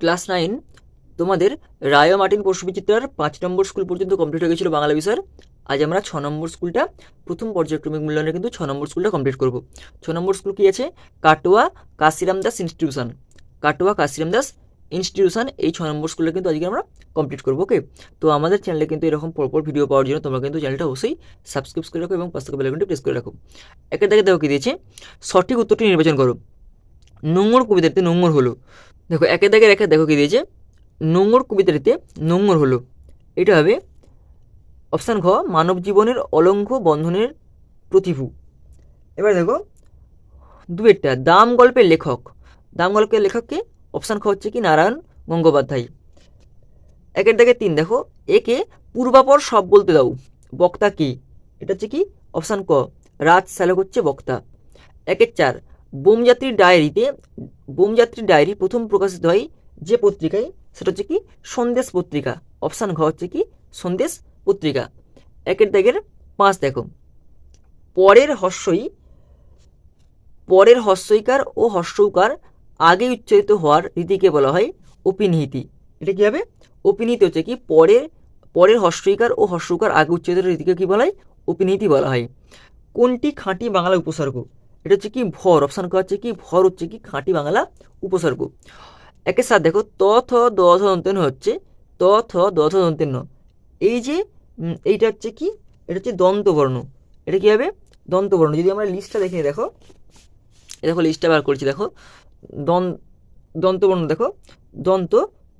Class nine, তোমাদের রায় Martin পশুবিচিত্রার পাঁচ নম্বর school পর্যন্ত কমপ্লিট হয়ে গেছিল বাংলা বিষয়ের। আজ আমরা ছ নম্বর স্কুলটা, প্রথম পর্যায়ক্রমিক মূল্যায়নে কিন্তু ছ নম্বর স্কুলটা কমপ্লিট করব। ছ নম্বর স্কুল কী আছে? কাটোয়া কাশিরাম দাস ইনস্টিটিউশন কাটোয়া কাশিরাম দাস ইনস্টিটিউশন এই ছ নম্বর স্কুলে কিন্তু আজকে আমরা কমপ্লিট করব ওকে তো আমাদের চ্যানেলে কিন্তু এরকম পরপর ভিডিও পাওয়ার জন্য তোমরা কিন্তু চ্যানেলটা অবশ্যই সাবস্ক্রাইব করে রাখো এবং পাঁচ থেকে বেলাকনটি প্রেস করে রাখো। একের দাগে দেখো কী দিয়েছে? সঠিক উত্তরটি নির্বাচন করো। নোংর কবিতাতে নোংর হলো। দেখো একের দাগে রেখে দেখো কী দিয়েছে? নোংর কবিতাটিতে নোংর হলো। এটা হবে অপশান ঘ, মানব জীবনের অলঙ্ঘ বন্ধনের প্রতিভু। এবার দেখো, দুয়েরটা, দাম গল্পের লেখক। দাম গল্পের লেখককে অপশান খ হচ্ছে কি? নারায়ণ গঙ্গোপাধ্যায়। একের দাগে তিন, দেখো একে পূর্বাপর সব বলতে দাও। বক্তা কি? এটা হচ্ছে কি? অপশান ক, রাজ শ্যালক হচ্ছে বক্তা। একের চার বোমযাত্রীর ডায়েরিতে, বোমযাত্রীর ডায়েরি প্রথম প্রকাশিত হয় যে পত্রিকায়, সেটা হচ্ছে কি, সন্দেশ পত্রিকা। অপশান ঘ হচ্ছে কি, সন্দেশ পত্রিকা। একের দাগের পাঁচ দেখো। পরের হস্যই, পরের হস্যইকার ও হস্যৌকার আগে উচ্চারিত হওয়ার রীতিকে বলা হয় অপিনিহিতি। এটা কী হবে? অপিনিহিতি হচ্ছে কি পরের পরের হস্যইকার ও হস্যৌকার আগে উচ্চারিত রীতিকে কী বলা হয়? অপিনিহিতি বলা হয়। কোনটি খাঁটি বাংলা উপসর্গ? এটা হচ্ছে কি ভর অপশান ক হচ্ছে কি ভর হচ্ছে কি খাঁটি বাংলা উপসর্গ। একের সাথে দেখো, ত, থ, দ থ দন্তেন হচ্ছে, ত, থ, দ থ দন্তেন এই যে এইটা হচ্ছে কি? এটা হচ্ছে দন্তবর্ণ। এটা কী হবে? দন্তবর্ণ। যদি আমরা লিস্টটা দেখে দেখো। দেখো লিস্টটা বার করছি, দেখো। দন, দন্তবর্ণ দেখো। দন্ত,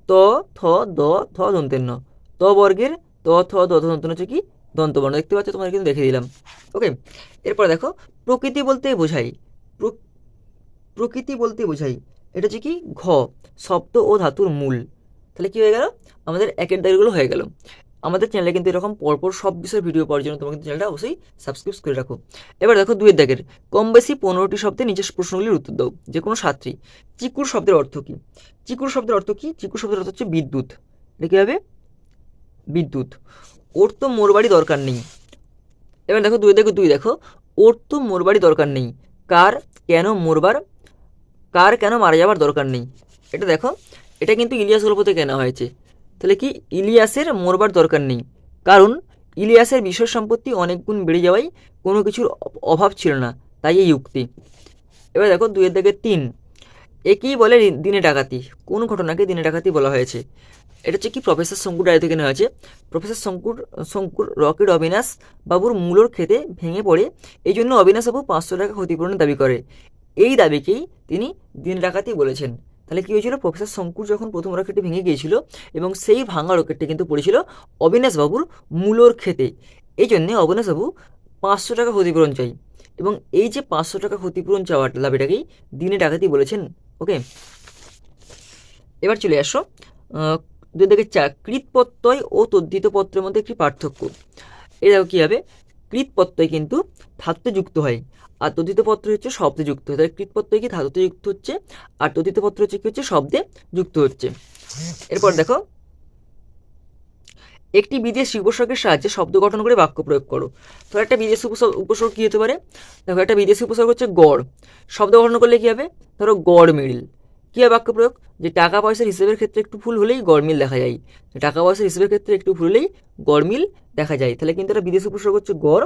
ত, থ, দ থ দন্তেন ন। ত বর্গের ত, থ, দ থ দন্তন হচ্ছে কি? দন্তবর্ণ, দেখতে পাচ্ছ? তোমাদের কিন্তু দেখে দিলাম। ওকে এরপর দেখো, প্রকৃতি বলতে বোঝাই। প্রকৃতি বলতে বোঝাই। এটা হচ্ছে কি? ঘ শব্দ ও ধাতুর মূল। তাহলে কী হয়ে গেল? আমাদের একের দাগগুলো হয়ে গেল। আমাদের চ্যানেলে কিন্তু এরকম পরপর সব বিষয়ের ভিডিও পাওয়ার জন্য তোমরা কিন্তু চ্যানেলটা অবশ্যই সাবস্ক্রাইব করে রাখো। এবার দেখো দুয়ের দাগের। কম বেশি পনেরোটি শব্দে নিজের প্রশ্নগুলির উত্তর দাও, যে কোনো সাতটি। চিকুর শব্দের অর্থ কী? চিকুর শব্দের অর্থ কী? চিকুর শব্দের অর্থ হচ্ছে বিদ্যুৎ। এটা কী হবে? বিদ্যুৎ। ওর তো মোর বাড়ি দরকার নেই। এবার দেখো দুই দেখো দুই দেখো, ওর তো মোর বাড়ি দরকার নেই। কার কেন মরবার, কার কেন মারা যাবার দরকার নেই? এটা দেখো, এটা কিন্তু ইলিয়াস গল্প থেকে কেনা হয়েছে। তাহলে কি ইলিয়াসের মরবার দরকার নেই? কারণ ইলিয়াসের বিষয় সম্পত্তি অনেক গুণ বেড়ে যাওয়ায় কোনো কিছুর অভাব ছিল না, তাই এই উক্তি। এবার দেখো দুইয়ের দিকে তিন। একেই বলে দিনে ডাকাতি। কোন ঘটনাকে দিনে ডাকাতি বলা হয়েছে? এটা হচ্ছে কি প্রফেসর শঙ্কুর রায় থেকে নেওয়া হয়েছে। প্রফেসর শঙ্কুর শঙ্কুর রকেট অবিনাশ বাবুর মূলর খেতে ভেঙে পড়ে। এই জন্য অবিনাশ বাবু পাঁচশো টাকা ক্ষতিপূরণের দাবি করে। এই দাবিকেই তিনি দিন ডাকাতি বলেছেন। তাহলে কী হয়েছিল? প্রফেসর শঙ্কুর যখন প্রথম রকেটটি ভেঙে গিয়েছিল এবং সেই ভাঙা রকেটটি কিন্তু পড়েছিল অবিনাশবাবুর মূলর খেতে এই জন্যে অবিনাশবাবু পাঁচশো টাকা ক্ষতিপূরণ চাই। এবং এই যে পাঁচশো টাকা ক্ষতিপূরণ চাওয়ার দাবিটাকেই দিনে ডাকাতি বলেছেন। ওকে এবার চলে আসো। দুই দিকে চা কৃতপত্তয় ও তদ্ধিত পত্রের মধ্যে একটি পার্থক্য। দেখো কী হবে? কৃতপত্তয় কিন্তু ধাতুতে যুক্ত হয়। আর তদ্ধিত পত্র হচ্ছে শব্দে যুক্ত। হয় তাহলে কৃতপত্তয় কি? ধাতুতে যুক্ত হচ্ছে। আর তদ্ধিত পত্র হচ্ছে কি হচ্ছে? শব্দে যুক্ত হচ্ছে। এরপর দেখো, একটি বিদেশি উপসর্গের সাহায্যে শব্দ গঠন করে বাক্য প্রয়োগ করো। তো একটা বিদেশি উপসর্গ উপসর্গ কী হতে পারে? দেখো, একটা বিদেশি উপসর্গ হচ্ছে গড়। শব্দ গঠন করলে কী হবে? ধরো গড় মিল। কী বাক্য প্রয়োগ? যে টাকা পয়সার হিসেবের ক্ষেত্রে একটু ভুল হলেই গড়মিল দেখা যায়। টাকা পয়সার হিসেবের ক্ষেত্রে একটু ভুল হলেই গড়মিল দেখা যায়। তাহলে কিন্তু একটা বিদেশি উপসর্গ হচ্ছে গড়।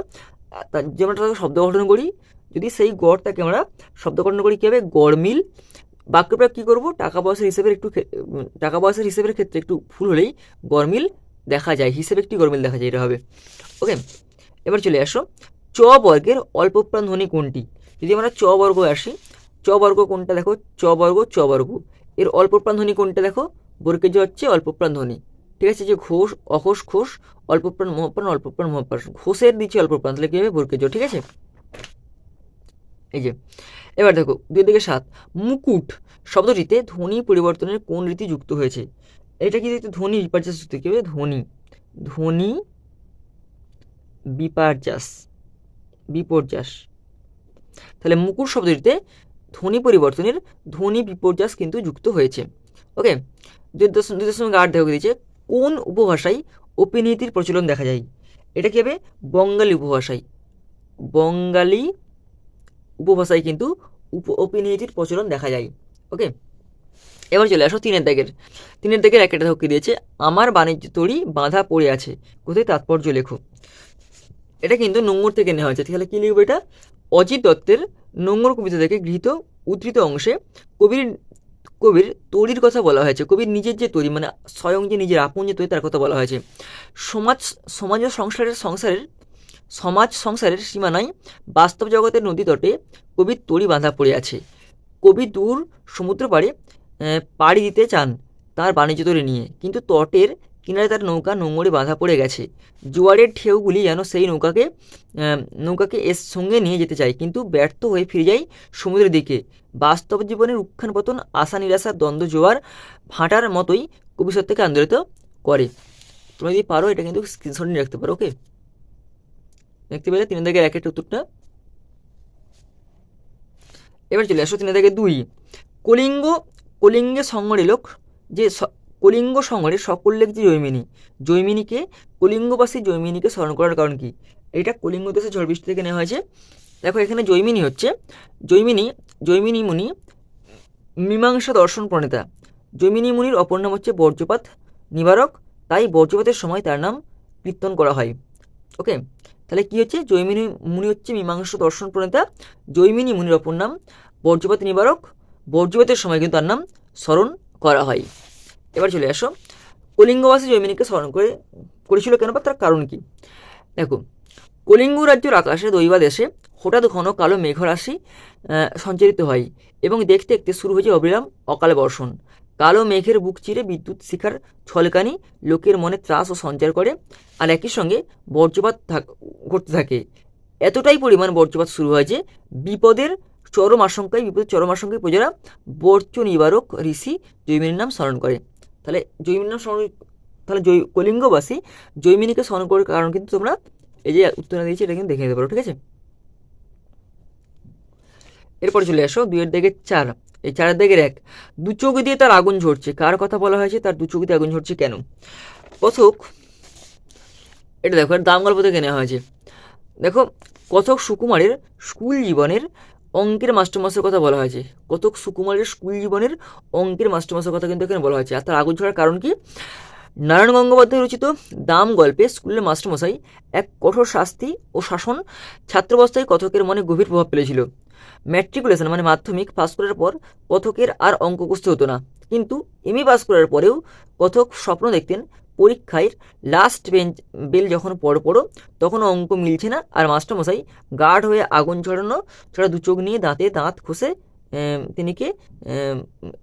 যে আমরা শব্দ গঠন করি, যদি সেই গড়টাকে আমরা শব্দ গঠন করি কী হবে? গড়মিল। বাক্য প্রয়োগ কী করব? টাকা পয়সার হিসেবের একটু টাকা পয়সার হিসেবের ক্ষেত্রে একটু ভুল হলেই গড়মিল দেখা যায়। হিসেবে একটি গড়মিল দেখা যায়, এটা হবে। ওকে, এবার চলে আসো। চ বর্গের অল্পপ্রাণ ধ্বনি কোনটি? যদি আমরা চ বর্গ আসি চ বর্গ কোনটা দেখো? চ বর্গ চ বর্গ এর অল্পপ্রাণ ধ্বনি কোনটা দেখো? বর্গেজ হচ্ছে অল্পপ্রাণ ধ্বনি ঠিক আছে? যে ঘোষ, অঘোষ, ঘোষ, অল্পপ্রাণ, মহপ্রাণ, অল্পপ্রাণ, মহাপ্রাণ। ঘোষের দিচ্ছে অল্প অল্পপ্রাণ, তাহলে কী হবে? বর্গেজ ঠিক আছে? এই যে, এবার দেখো, দুই দিকে সাত। মুকুট শব্দটিতে ধ্বনি পরিবর্তনের কোন রীতি যুক্ত হয়েছে? এটা কি দেখতে ধ্বনি বিপার্যাস সূত্রে কী হবে? ধ্বনি। ধ্বনি বিপার্যাস বিপর্যাস তাহলে মুকুট শব্দটিতে ধ্বনি পরিবর্তনের ধ্বনি বিপর্যাস কিন্তু যুক্ত হয়েছে। ওকে দুই দশমিক আট দেখো দিয়েছে, কোন উপভাষায় অপিনীতির প্রচলন দেখা যায়? এটা কী হবে? বঙ্গালী উপভাষায়। বঙ্গালী উপভাষায় কিন্তু উপ অপিনীতির প্রচলন দেখা যায়। ওকে এবার চলে আসো তিনের দাগের তিনের দাগের একটা ধক্কে দিয়েছে, আমার বাণিজ্য তরি বাঁধা পড়ে আছে, কোথায় তাৎপর্য লেখো? এটা কিন্তু নোংর থেকে নেওয়া হয়েছে, তাহলে কী লিখব এটা? অজিত দত্তের নোংর কবিতা থেকে গৃহীত উদ্ধৃত অংশে কবির কবির তৈরির কথা বলা হয়েছে। কবির নিজের যে তৈরি মানে স্বয়ং যে নিজের আপন যে তৈরি, তার কথা বলা হয়েছে। সমাজ সমাজ ও সংসারের সংসারের, সমাজ সংসারের সীমানায় বাস্তব জগতের নদী তটে কবির তরি বাঁধা পড়ে আছে। কবি দূর সমুদ্র পাড়ে পাড়ি দিতে চান তার বাণিজ্য তরি নিয়ে। কিন্তু তটের কিনারে তার নৌকা নোঙরে বাঁধা পড়ে গেছে। জোয়ারের ঢেউগুলি যেন সেই নৌকাকে নৌকাকে এর সঙ্গে নিয়ে যেতে চায়, কিন্তু ব্যর্থ হয়ে ফিরে যায় সমুদ্রের দিকে। বাস্তব জীবনের উত্থান পতন আশা নিরাশার দ্বন্দ্ব, জোয়ার ভাটার মতোই কবি সত্যকে আন্দোলিত করে। তুমি যদি পারো, এটা কিন্তু স্ক্রিনশট নিয়ে রাখতে পারো ওকে দেখতে পেলে তিন দাগের এক একটা উত্তরটা? এবার চলে আসো তিন দাগের দুই। কলিঙ্গ, কলিঙ্গে লোক, যে কলিঙ্গ সংগরে সকল যে জৈমিনী। জৈমিনীকে, কলিঙ্গবাসী জৈমিনীকে স্মরণ করার কারণ কি? এটা কলিঙ্গ দেশে ঝড় বৃষ্টি থেকে নেওয়া হয়েছে। দেখো, এখানে জৈমিনী হচ্ছে, জৈমিনী জৈমিনী মুনি মীমাংসা দর্শন প্রণেতা। জৈমিনী মুনির অপর নাম হচ্ছে বর্জ্যপাত নিবারক। তাই বর্জ্যপাতের সময় তার নাম কীর্তন করা হয়। ওকে? তাহলে কি হচ্ছে? জৈমিনী মুনি হচ্ছে মীমাংসা দর্শন প্রণেতা। জৈমিনী মুনির অপর নাম বর্জ্যপাত নিবারক। বর্জ্যপাতের সময় কিন্তু তার নাম স্মরণ করা হয়। এবার চলে আসো। কলিঙ্গবাসী জৈমিনীকে স্মরণ করে করেছিল কেন বা তার কারণ কি? দেখো, কলিঙ্গ রাজ্যের আকাশে দৈবা দেশে হঠাৎ ঘন কালো মেঘরাশি সঞ্চারিত হয় এবং দেখতে দেখতে শুরু হয়েছে অবিরাম অকাল বর্ষণ। কালো মেঘের বুক চিরে বিদ্যুৎ শিখার ছলকানি লোকের মনে ত্রাস ও সঞ্চার করে আর একই সঙ্গে বর্জ্যপাত ঘটতে থাকে। এতটাই পরিমাণ বজ্রপাত শুরু হয় যে বিপদের চরম আশঙ্কায় বিপদের চরম আশঙ্কায় প্রজারা বর্জ্য নিবারক ঋষি জৈমিনীর নাম স্মরণ করে। তাহলে জৈমিনীর স্মরণ তাহলে জৈ, কলিঙ্গবাসী জৈমিনীকে স্মরণ করার কারণ কিন্তু তোমরা এই যে উত্তর দিয়েছি, এটা কিন্তু দেখে নিতে পারো, ঠিক আছে? এরপরে চলে আসো, দুইয়ের দিকে চার। এই চারের দিকের এক, দু চোখ দিয়ে তার আগুন ঝরছে। কার কথা বলা হয়েছে? তার দু চোখ দিয়ে আগুন ঝরছে কেন? কথক, এটা দেখো দাম গল্প থেকে নেওয়া হয়েছে। দেখো, কথক সুকুমারের স্কুল জীবনের অঙ্কের মাস্টারমাসের কথা বলা হয়েছে। কতক সুকুমারের স্কুল জীবনের অঙ্কের মাস্টারমাসের কথা কিন্তু এখানে বলা হয়েছে। আর তার আগুন ঝরার কারণ কি? নারায়ণ গঙ্গোপাধ্যায় রচিত দাম গল্পে স্কুলের মাস্টারমশাই এক কঠোর শাস্তি ও শাসন ছাত্রাবস্থায় কথকের মনে গভীর প্রভাব ফেলেছিল। ম্যাট্রিকুলেশন মানে মাধ্যমিক পাস করার পর কথকের আর অঙ্ক কুস্তি হতো না। কিন্তু এমএ পাস করার পরেও কথক স্বপ্ন দেখতেন পরীক্ষায় লাস্ট বেঞ্চ বেল যখন পড়ো পড়ো তখন অঙ্ক মিলছে না। আর মাস্টারমশাই গার্ড হয়ে আগুন ছড়ানো ছড়া দু চোখ নিয়ে দাঁতে দাঁত খসে আম, তিনিকে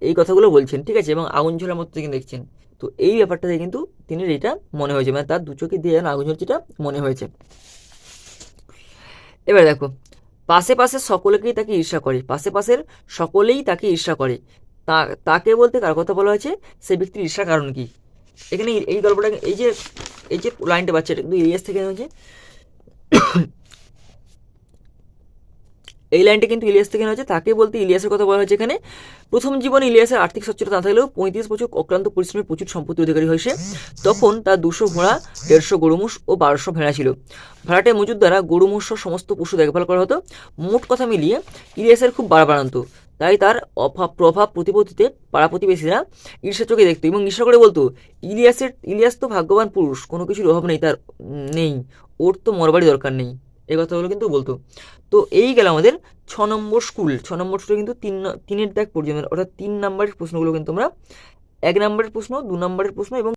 এই কথাগুলো বলছেন ঠিক আছে? এবং আগুন ঝোলার মতো তিনি দেখছেন। তো এই ব্যাপারটাতে কিন্তু তিনি এটা মনে হয়েছে মানে তার দু চোখে দিয়ে যেন আগুন ঝরছেটা মনে হয়েছে। এবার দেখো পাশে পাশে সকলেকেই তাকে ঈর্ষা করে পাশে পাশের সকলেই তাকে ঈর্ষা করে। তা তাকে বলতে কার কথা বলা হয়েছে? সেই ব্যক্তির ঈর্ষার কারণ কি? এখানে এই- গল্পটা এই যে এই যে লাইনটা পাচ্ছে এটা কিন্তু ইলিয়াস থেকে হয়েছে। এই লাইনটা কিন্তু ইলিয়াস থেকে হয়েছে। তাকে বলতে ইলিয়াসের কথা বলা হয়েছে এখানে। প্রথম জীবনে ইলিয়াসের আর্থিক সচ্ছলতা না থাকলেও পঁয়ত্রিশ বছর অক্লান্ত পরিশ্রমের প্রচুর সম্পত্তি অধিকারী হয়েছে। তখন তার দুশো ঘোড়া দেড়শো গরুমুষ ও বারোশো ভেড়া ছিল। ভাড়াটে মজুর দ্বারা গরুমুষ সমস্ত পশু দেখভাল করা হতো। মোট কথা মিলিয়ে ইলিয়াসের খুব বাড়বাড়ান্ত তাই তার অভাব প্রভাব প্রতিপত্তিতে পাড়া প্রতিবেশীরা ঈর্ষা চোখে দেখতো এবং ঈর্ষা করে বলতো, ইলিয়াসের, ইলিয়াস তো ভাগ্যবান পুরুষ, কোনো কিছুর অভাব নেই তার, নেই, ওর তো মরবাড়ি দরকার নেই। এই কথাগুলো কিন্তু বলতো। তো এই গেল আমাদের ছ নম্বর স্কুল ছ নম্বর স্কুলে কিন্তু তিন, তিনের দাগ পর্যন্ত অর্থাৎ তিন নম্বরের প্রশ্নগুলো কিন্তু আমরা, এক নম্বরের প্রশ্ন, দু নম্বরের প্রশ্ন এবং